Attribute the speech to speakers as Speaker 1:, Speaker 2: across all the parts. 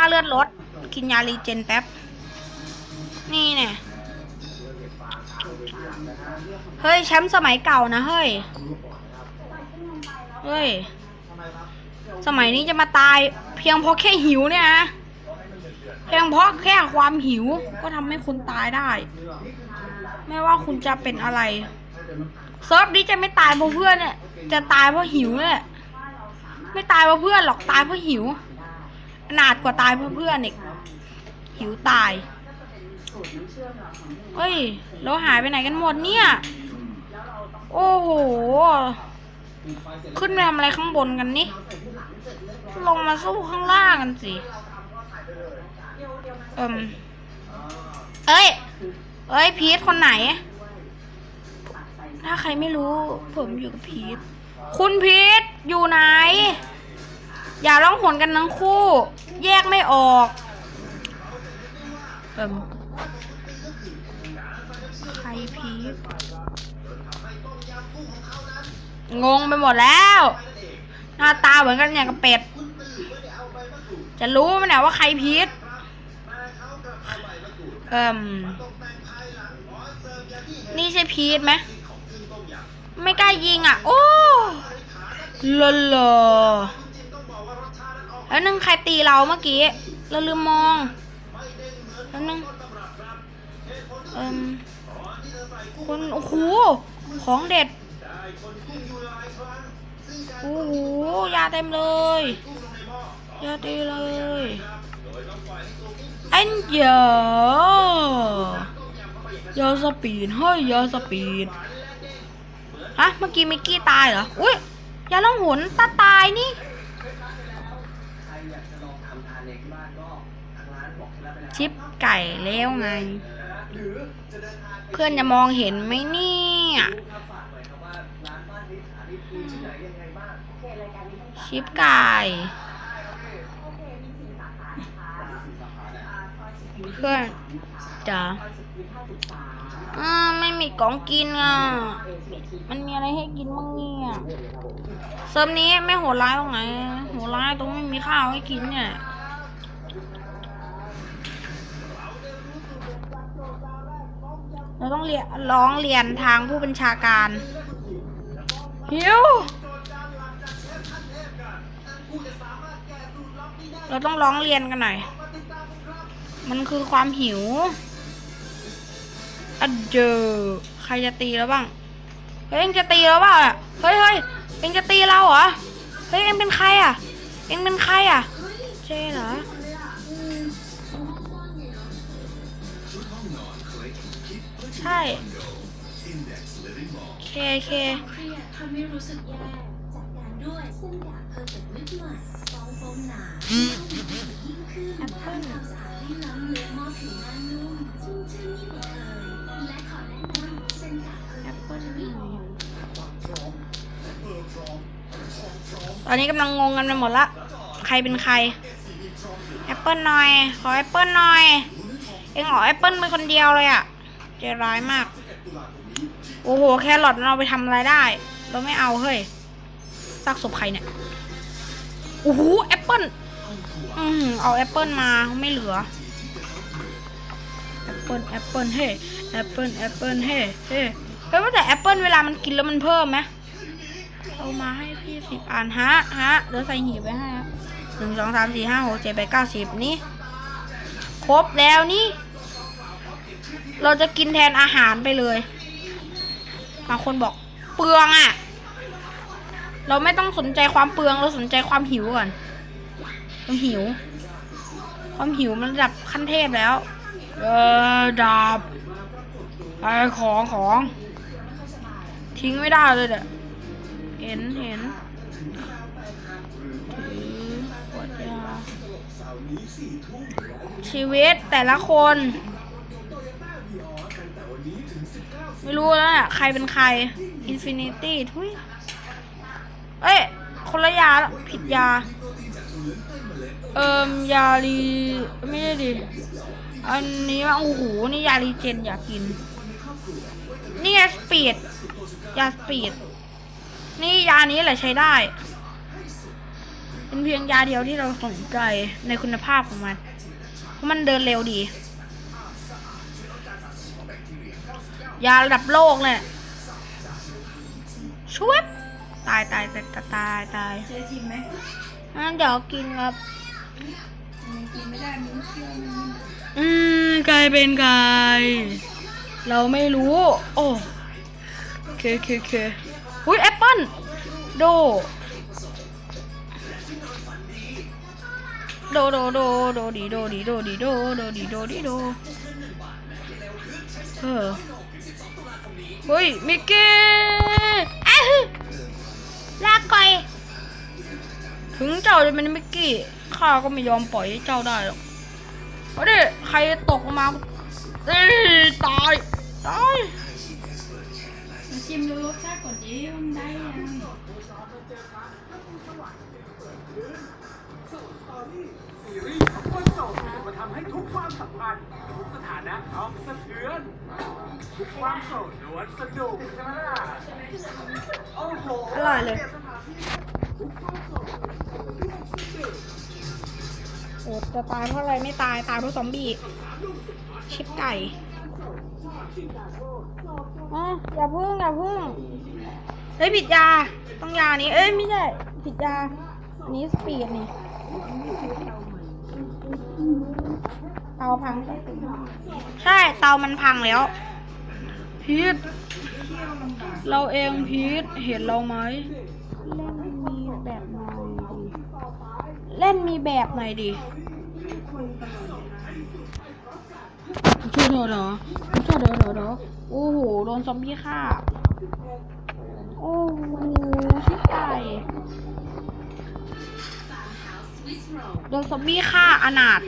Speaker 1: าเลือดลด กินยารีเจนแป๊บ นี่เนี่ยเฮ้ย แชมป์สมัยเก่านะ เฮ้ย เฮ้ย สมัยนี้จะมาตายเพียงเพราะแค่หิวเนี่ยนะเพียงเพราะแค่ความหิวก็ทำให้คุณตายได้ ไม่ว่าคุณจะเป็นอะไรเซิร์ฟนี้จะไม่ตายเพราะเพื่อนเนี่ย จะตายเพราะหิวเนี่ย ไม่ตายเพราะเพื่อนหรอกตายเพราะหิว ขนาดกว่าตายเพื่อนอีกหิวตาย เฮ้ยเราหายไปไหนกันหมดเนี่ย โอ้โห ขึ้นไปทำอะไรข้างบนกันนี่ ลงมาสู้ข้างล่างกันสิเอิมเอ้ย เอ้ย พีทคนไหน ถ้าใครไม่รู้ ผมอยู่กับพีท คุณพีทอยู่ไหน อย่าร้องหนกันทั้งคู่ แยกไม่ออก เอิมใครพีทงงไปหมดแล้ว หน้าตาเหมือนกันอย่างกับเป็ด จะรู้ไหมเนี่ยว่าใครพีทเอิมนี่ใช่พีทไหม ไม่กล้ายิงอะ โอ้ลลล แล้วนึงใครตีเราเมื่อกี้ เราลืมมอง แล้วนึงเอิมคุณโอ้โห ของเด็ด โอ้โห ยาเต็มเลย ยาดีเลยอันเยอะยาสปีดเฮ้ยยาสปีดฮะเมื่อกี้มิกกี้ตายเหรอ อุ้ยยาล่องหนตาตายนี่ ชิปไก่แล้วไง เพื่อนจะมองเห็นไหมเนี่ยชิปไก่เพื่อนจ๋าอ่าไม่มีของกินอะ มันมีอะไรให้กินบ้างเนี่ยเซิร์ฟนี้ไม่โหดร้ายตรงไหนโหดร้ายตรงไม่มีข้าวให้กินเนี่ย เราต้องเรียนร้องเรียนทางผู้บัญชาการหิวเราต้องร้องเรียนกันหน่อย มันคือความหิวอะเจอใครจะตีแล้วบ้าง เฮ้ยเอ็งจะตีแล้วเปล่าอะเฮ้ยเฮ้ยเอ็งจะตีเราเหรอ เฮ้ยเอ็งเป็นใครอะ เอ็งเป็นใครอะ เจเหรออื ใช่ เคเค
Speaker 2: เครียดทำให้รู้สึกแย่จัดการด้วยเส้นดาบเพอร์เฟกต์ลิปใหม่ฟองโฟมหนายิ่งขึ้น
Speaker 1: แอปเปิ้ล
Speaker 2: ทำความสะอาดให้ล้ำเลือนมอบผิวหน้านุ่มชุ่มชื่นยิ่งกว่าเคยและขอแนะนำเส้นดาบเพอร์
Speaker 1: แอ
Speaker 2: เฟ
Speaker 1: ป
Speaker 2: กต์
Speaker 1: เปิ้ล
Speaker 2: ลิป
Speaker 1: ห
Speaker 2: ให
Speaker 1: น่
Speaker 2: ม่
Speaker 1: อยตอนนี้กำลังงงกันไปหมดละ ใครเป็นใคร แอปเปิลหน่อย ขอแอปเปิลหน่อย เอ็งเอาแอปเปิลไปคนเดียวเลยอะ ใจร้ายมาก โอ้โห แครอทเราไปทำอะไรได้ เราไม่เอาเฮ้ยซากศพใครเนี่ยโอ้โหแอปเปิลอืมเอาแอปเปิลมาไม่เหลือแอปเปิลแอปเปิลเฮ้แอปเปิลแอปเปิลเฮ้เฮ้เฮ้ว่าแต่แอปเปิลเวลามันกินแล้วมันเพิ่มไหมเอามาให้พี่สิบอันฮะฮะเดี๋ยวใส่หีบไว้ให้หนึ่งสองสามสี่ห้าหกเจ็ดแปดเก้าสิบนี่ ครบแล้วนี่ เราจะกินแทนอาหารไปเลย บางคนบอกเปลืองอะ่ะ เราไม่ต้องสนใจความเปลืองเราสนใจความหิวก่อนเราหิว ความหิวมันระดับขั้นเทพแล้ว เออดาบไอของของ ทิ้งไม่ได้เลยเด้อเห็นเห็นถือขวดยาชีวิตแต่ละคน ไม่รู้แล้วเนี่ยใครเป็นใคร อินฟินิตี้ทุยเอ้ย คนละยาละผิดยา เอิมยาลีไม่ได้ดิ อันนี้ว่าโอ้โห นี่ยาลีเจนอยากกิน นี่ไงสปีด ยาสปีด นี่ยานี้แหละใช้ได้ เป็นเพียงยาเดียวที่เราสนใจในคุณภาพของมัน เพราะมันเดินเร็วดี ยาระดับโลกเนี่ยชวบตายตายตายตายตายตาย
Speaker 3: เชฟชิมไหม
Speaker 1: งั้นเดี๋ยวกินครับ
Speaker 3: มันกินไม่ได้มันเคี้ยวมัน
Speaker 1: อืมกลายเป็นไก่เราไม่รู้ โอ้โอเคโอเคโอเคอุ้ยแอปเปิ้ลโด โดโดโดโดดีโดดีโดดีโดโดดีโดดีโด เฮ้ยมิกกี้อ้าวลาก่อย ถึงเจ้าจะเป็นมิกกี้ข้าก็ไม่ยอมปล่อยให้เจ้าได้หรอกเอาดิใครตกลงมาเอ้ยตายตาย
Speaker 3: มาชิมดูรสชาติก่อนดิว่ามันได้ยัง
Speaker 4: ซีรีส์ของคนโสดมาทำให้ทุก ความสัมพันธ์ทุกสถานะต้องสะเทือนทุกความโสดล้วนสนุกใช่ไหมล่ะโอ้โห
Speaker 1: อร่อยเลยโอ้จะตายเพราะอะไรไม่ตายตายเพราะซอมบี้ชิปไก่อ๋ออย่าพึ่งอย่าพึ่งเฮ้ยผิดยาต้องยานี้เอ้ยไม่ใช่ผิดยาอันนี้สปีดนี่ เตาพังก็เป็นใช่เตามันพังแล้ว พีทเราเองพีทเห็นเราไหมเล่นมีแบบไหนดีเล่นมีแบบไหนดีช่วยเธอเหรอช่วยเธอเหรอเหรอโอ้โห โดนซอมบี้ฆ่า โอ้โหชิบไก่
Speaker 2: Swiss roll
Speaker 1: โดนซอมบี้ฆ่าอนาถ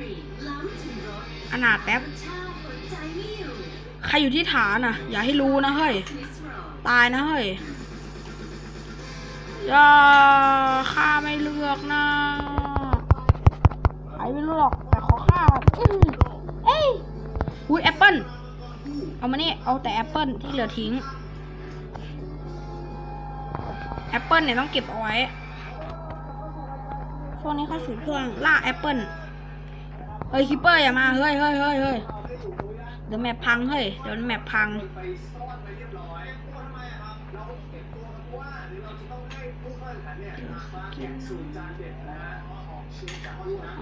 Speaker 2: rich soft cream ล้ำถึงรส
Speaker 1: อนาถแป๊บ
Speaker 2: ใค
Speaker 1: รอยู่ที่ฐานอะ อย่าให้รู้นะเฮ้ย ตายนะเฮ้ย อย่าฆ่าไม่เลือกนะใครไม่รู้หรอกแต่ขอฆ่าอืเอ้ยอุ้ยแอปเปิลเอามานี่ เอาแต่แอปเปิลที่เหลือทิ้ง แอปเปิลเนี่ยต้องเก็บเอาไว้ช่วงนี้เข้าสู่ช่วงล่าแอปเปิล เฮ้ยคิปเปอร์อย่ามาเฮ้ยเฮ้ยเฮ้ยเฮ้ยเดี๋ยวแมปพังเฮ้ยเดี๋ยวแมปพัง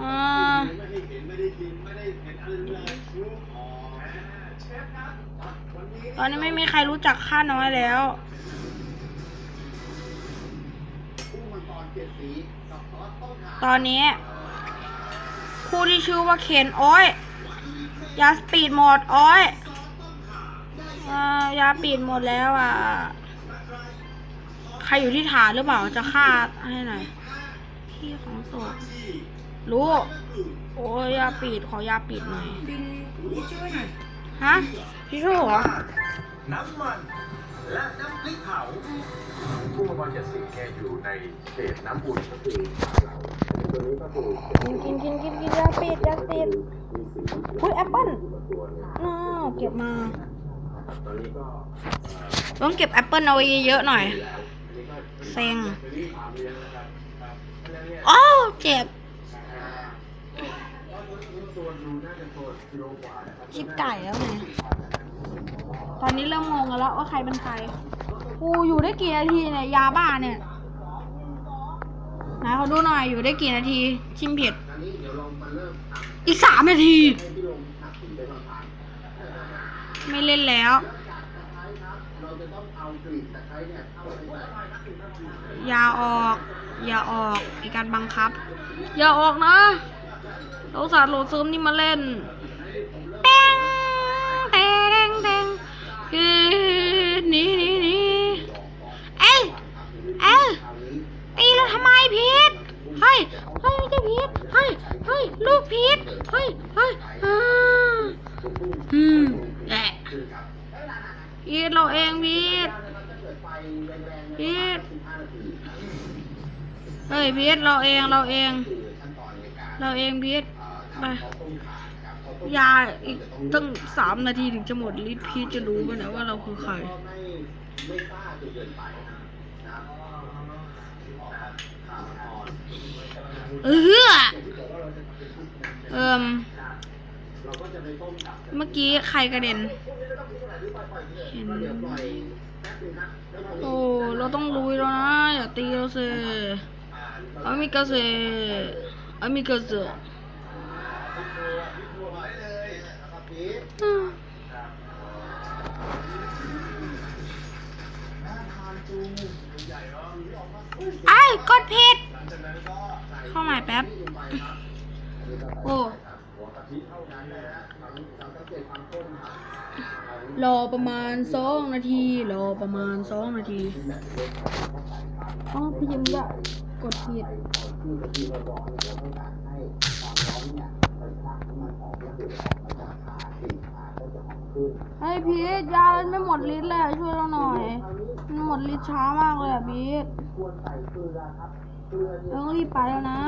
Speaker 1: อ่าตอนนี้ไม่มีใครรู้จักข้าน้อยแล้วตอนนี้ ผู้ที่ชื่อว่าเคนอ้อยยาสปีดหมดอ้อยอ่ายาปีดหมดแล้วอะ ใครอยู่ที่ฐานหรือเปล่าจะฆ่าให้หน่อยที่ของตกรู้โอ้ยยาปิดขอยาปิดหน่อย
Speaker 3: บินที่ช่วยหน่อย
Speaker 1: ฮะพี่ชูเหรอ
Speaker 4: น้ำมันและน้ำพริกเผาผู้ประมาณจะสิ่งแค่อยู่ในเศษน้ำอุ่นก็คือตัวนี้ กิ
Speaker 1: นกินกินกินกินยาปิดยาปิดอุ้ยแอปเปิ้ลน่าเก็บมา
Speaker 4: ต้อ
Speaker 1: งเก็บแอปเปิ้ลเอาไว้เยอะๆหน่อยเซ็งอ้าวเจ็บ
Speaker 4: ตัวดูน่าจะตัวกิโลกว่านะครับ
Speaker 1: ชิบไก่แล้วไงตอนนี้เริ่มงงแล้วว่าใครเป็นใคร กูอยู่ได้กี่นาทีเนี่ย ยาบ้าเนี่ย ไหนเขาดูหน่อยอยู่ได้กี่นาที ชิมเผ็ด
Speaker 4: อันนี้เดี๋ยวลองมาเริ่มทำ
Speaker 1: อีกสามนาที
Speaker 4: ให้พี่ลงหักถึงไปก่อนผ่าน
Speaker 1: ไม่เล่นแล้ว
Speaker 4: เราจะต้องเอากลีบตะไคร้เนี่ยเข้าไปใส่
Speaker 1: อย่าออก อย่าออกมีการบังคับ อย่าออกนะเราสาดโหลดซึมนี่มาเล่นแป้งแป้งแป้งเฮ้ยหนีหนีหนีเอ้ยเอ้ยตีเราทำไมพีทเฮ้ยเฮ้ยเจ้าพีท เฮ้ยเฮ้ยลูกพีทเฮ้ยเฮ้ยอืมแหละพีทเราเองพีทพีทเฮ้ยพีทเราเองเราเอง เราเองพีทไปยาอีกตั้งสามนาทีถึงจะหมดฤทธิ์พีทจะรู้ไหมนะว่าเราคือใคร
Speaker 4: ไม่กล้าจนเกินไปนะครับ
Speaker 1: เออเอิมเมื่อกี้ใครกระเด็น เห็น โอ้ เราต้องลุยแล้วนะ อย่าตีเราสิอามิกาเซอามิกาเซอืมไอ้กดผิด เข้าใหม่แป๊บ โอ้รอประมาณสองนาที รอประมาณสองนาทีอ๋อพี่ยิมก็กดผิดไอ้พีทยามันไม่หมดฤทธิ์เลยอะช่วยเราหน่อย มันหมดฤทธิ์ช้ามากเลยอะพีท เราต้องรีบไปแล้วนะ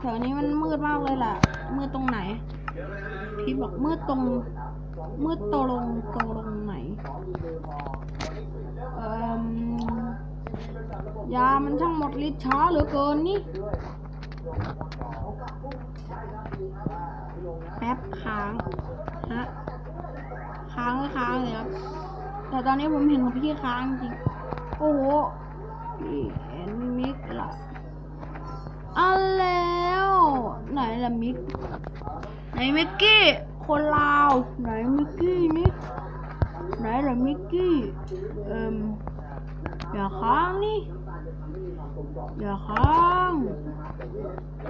Speaker 1: แถวนี้มันมืดมากเลยแหละมืดตรงไหน พีทบอกมืดตรง มืดตรงตรงไหน เอ่มยามันช่างหมดฤทธิ์ช้าเหลือเกินนี่ แป๊บค้างฮะค้างก็ค้างเลยครับแต่ตอนนี้ผมเห็นของพี่ค้างจริง โอ้โห นมิกล่ะเอาแล้ว ไหนล่ะมิก ไหนมิกกี้ คนลาว ไหนมิกกี้นี่ไหนล่ะมิกกี้เอ่มอย่าค้างนี่ อย่าค้าง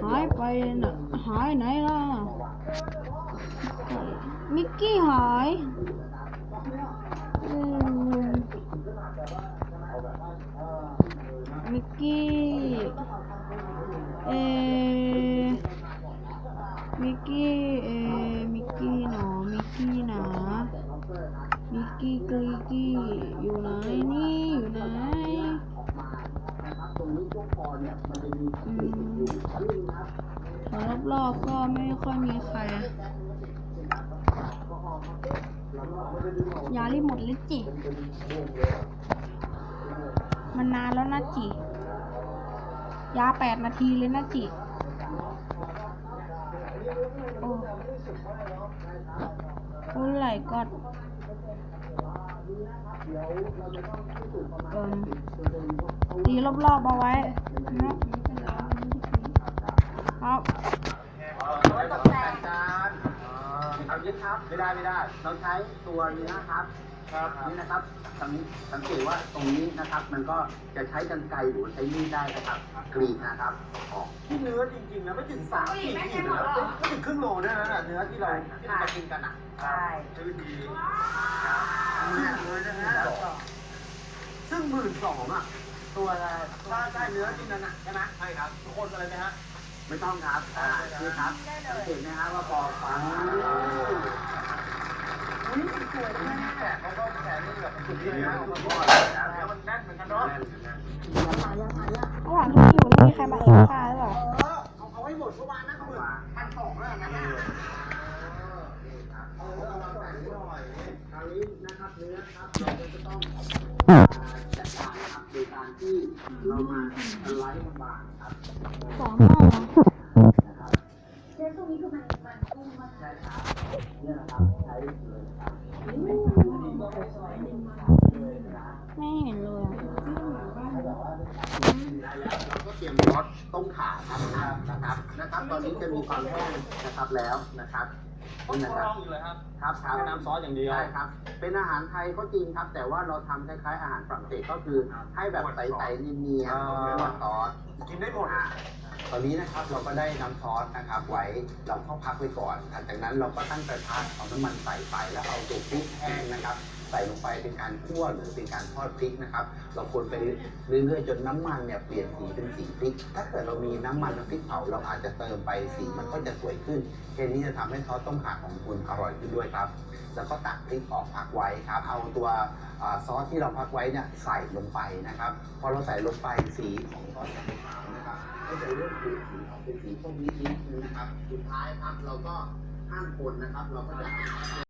Speaker 1: หายไปนะหายไหนล่ะ มิกกี้หายอืม มิกกี้ เอ แปดนาทีเลยนะจิโอ้โอ้ไหลกอดตีรอบๆเอาไว้นะครับ
Speaker 5: ไม่ตกแต่งเอายึดครับ ไม่ได้ไม่ได้ เราใช้ตัวนี้นะครับ ครับนี่นะครับสังสังเกตว่าตรงนี้นะครับ มันก็จะใช้กันไกรหรือใช้มีดได้นะครับกรีดนะครับออก
Speaker 4: ที่เนื้อจริงๆนะไม่ถึงสามขีดขีดเลยนะไม่ถึงครึ่งโลนะนะเนื้อที่เราที่เราจะกินกันอะ
Speaker 5: ใช่
Speaker 4: ชื่อดีเนี่ยเลยนะฮะซึ่งหมื่นสองอะ
Speaker 5: ตัวละ
Speaker 4: ถ้าได้เนื้อที่นั่นอะใช่ไหมใช่ครับทุกคนอะไรไหมฮะ
Speaker 5: ไม่ต้องครับอ่านี่ครับสังเกตไหมครับว่าพอฟัง
Speaker 4: ขาก็แขนนี่แบบสุดที่เลยนะมันก็แล้วมันแน่นเหมือนกันเนาะ
Speaker 1: ระหว่างที่อยู่นี่มีใครมาเอ็กซ์ค่าหรือเปล่า
Speaker 4: เออเอาเอาให้หมดเแล้ว
Speaker 5: เราก็เต
Speaker 2: รี
Speaker 5: ย
Speaker 1: ม
Speaker 5: ซอสต้มข่าครับนะครับนะครับ ตอนนี้จะมีความแห้งนะครับแล้วนะครับ
Speaker 4: ต้อง
Speaker 5: นี่นะ
Speaker 4: ล
Speaker 5: ครั
Speaker 4: อบ งอยู่เลยครับ
Speaker 5: ครับครับ
Speaker 4: แค่น้ำซอสอย่างเดียว
Speaker 5: ใช่ครับ เป็นอาหารไทยก็จริงครับ แต่ว่าเราทำคล้ายๆอาหารฝรั่งเศสก็คือให้แบบใสๆเนียนๆไม่ว่าซอส
Speaker 4: กินได้หมด
Speaker 5: อะตอนนี้นะครับเราก็ได้น้ำซอสนะครับ ไว้เราเข้าพักไว้ก่อนหลังจากนั้นเราก็ตั้งกระทะเอาน้ำมันใส่ไปแล้วเอาตัวพริกแห้งนะครับใส่ลงไปเป็นการคั่วหรือเป็นการทอดพริกนะครับ เราคนไปเรื่อยๆจนน้ำมันเนี่ยเปลี่ยนสีเป็นสีพริก ถ้าเกิดเรามีน้ำมันพริกเผาเราอาจจะเติมไปสีมันก็จะสวยขึ้นแค่นี้จะทำให้ซอสต้มข่าของคุณอร่อยขึ้นด้วยครับ แล้วก็ตักพริกออกพักไว้ครับ เอาตัวอซอสที่เราพักไว้เนี่ยใส่ลงไปนะครับ พอเราใส่ลงไปสีของซอสจะเป็นขาวนะครับก็จะเริ่มเปลี่ยนสีออกเป็นสีส้มนิดๆนะครับ สุดท้ายครับเราก็ห้ามคนนะครับ เราก็จะ